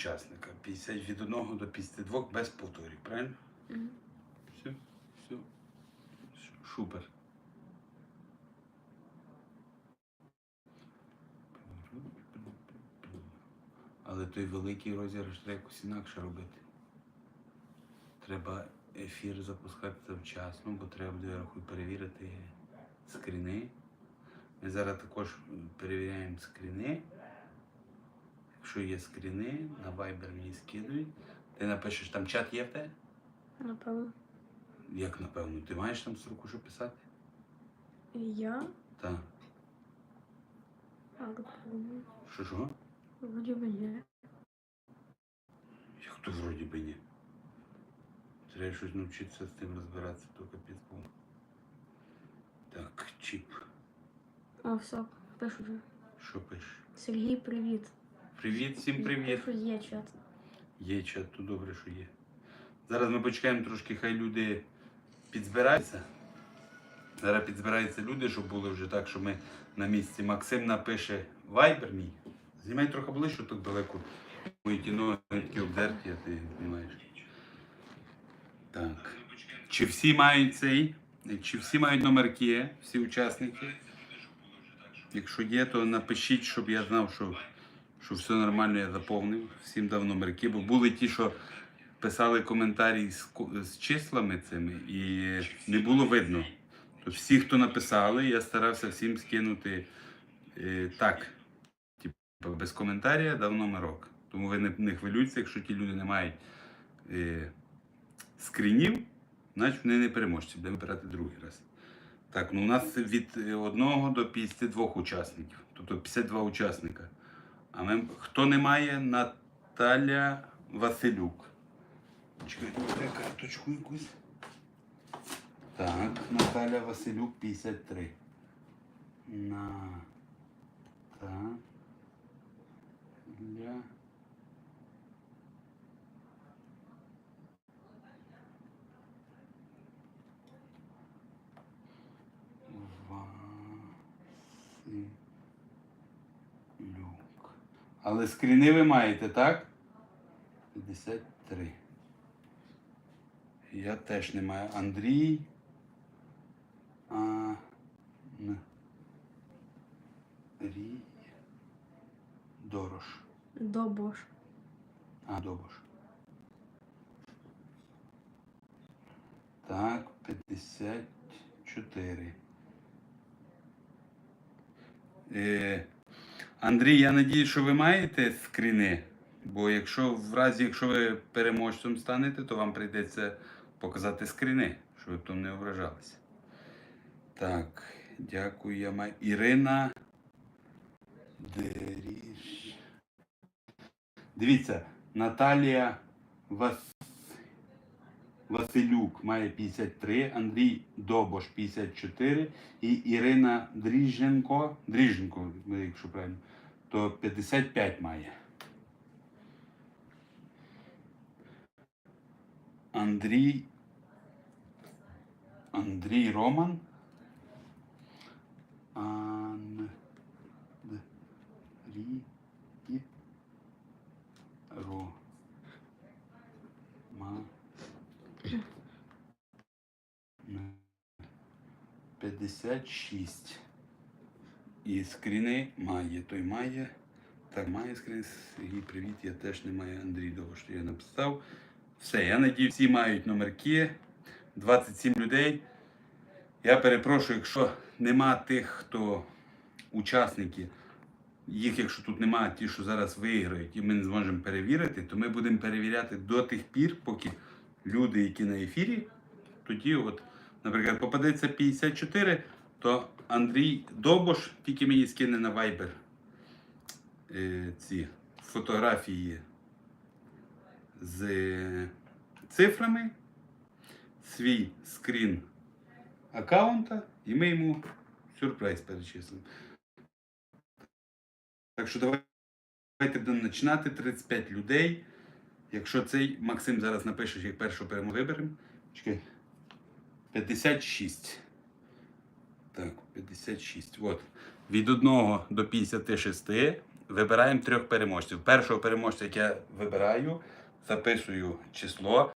учасника. 50 від 1 до 52 без повторів, правильно? Все, все. Супер. Але той великий розіграш треба якось інакше робити. Треба ефір запускати завчасно, бо треба буде рахуй перевірити скріни. Ми зараз також перевіряємо скріни. Якщо є скріни, на Viber мені скидують. Ти напишеш, там чат є в тебе? Напевно. Як напевно? Ти маєш там строку, що писати? Я? Так. Що що? Вроді би ні. Як то вроді би ні. Треба щось навчитися з тим розбиратися, то капець був. Так, чіп. О, все, пишу вже. Що пишеш? Сергій, привіт. Привіт, всім привіт. Пишу, є чат. Є чат, то добре, що є. Зараз ми почекаємо трошки, хай люди підзбираються. Зараз підзбираються люди, щоб було вже так, що ми на місці. Максим напише Вайбер мій. Знімай трохи ближче, так далеко. Мої ті ноги такі обдерті, а ти знімаєш. Так. Чи всі мають цей? Чи всі мають номерки, всі учасники? Якщо є, то напишіть, щоб я знав, що, що все нормально, я заповнив. Всім дав номерки, бо були ті, що писали коментарі з, з числами цими, і не було видно. То всі, хто написали, я старався всім скинути е, так, типу, без коментаря дав номерок. Тому ви не, не хвилюйтеся, якщо ті люди не мають е, скрінів, значить вони не переможці, будемо брати другий раз. Так, ну у нас від 1 до 52 учасників, тобто 52 учасника. А ми, хто не має, Наталя Василюк. Чекайте, карточку якусь. Так, Наталя Василюк 53. На. Так. Для. Але скріни ви маєте, так? 53. Я теж не маю. Андрій. А. Рій. Дорош. Добош. А, Добош. Так, 54. Е, Андрій, я надію, що ви маєте скріни. Бо якщо в разі, якщо ви переможцем станете, то вам прийдеться показати скріни, щоб ви потім не ображалися. Так, дякую. Я маю. Ірина. Дивіться, Наталія Вас... Василюк має 53, Андрій Добош 54 і Ірина Дріженко, Дріженко, якщо правильно, то 55 має. Андрій. Андрій Роман. 56. І скріни має. Той має. Так, має скрін. Сергій, привіт. Я теж не маю Андрій того, що я написав. Все, я надію, всі мають номерки. 27 людей. Я перепрошую, якщо нема тих, хто учасники, їх, якщо тут немає, ті, що зараз виграють, і ми не зможемо перевірити, то ми будемо перевіряти до тих пір, поки люди, які на ефірі, тоді, от, наприклад, попадеться 54, то Андрій Добош тільки мені скине на Viber е, ці фотографії з е, цифрами, свій скрін аккаунта, і ми йому сюрприз перечислимо. Так що давайте будемо починати. 35 людей. Якщо цей Максим зараз напише, як першу перемогу виберемо. Чекай. 56. Так, 56. От. Від 1 до 56 вибираємо трьох переможців. Першого переможця, як я вибираю, записую число.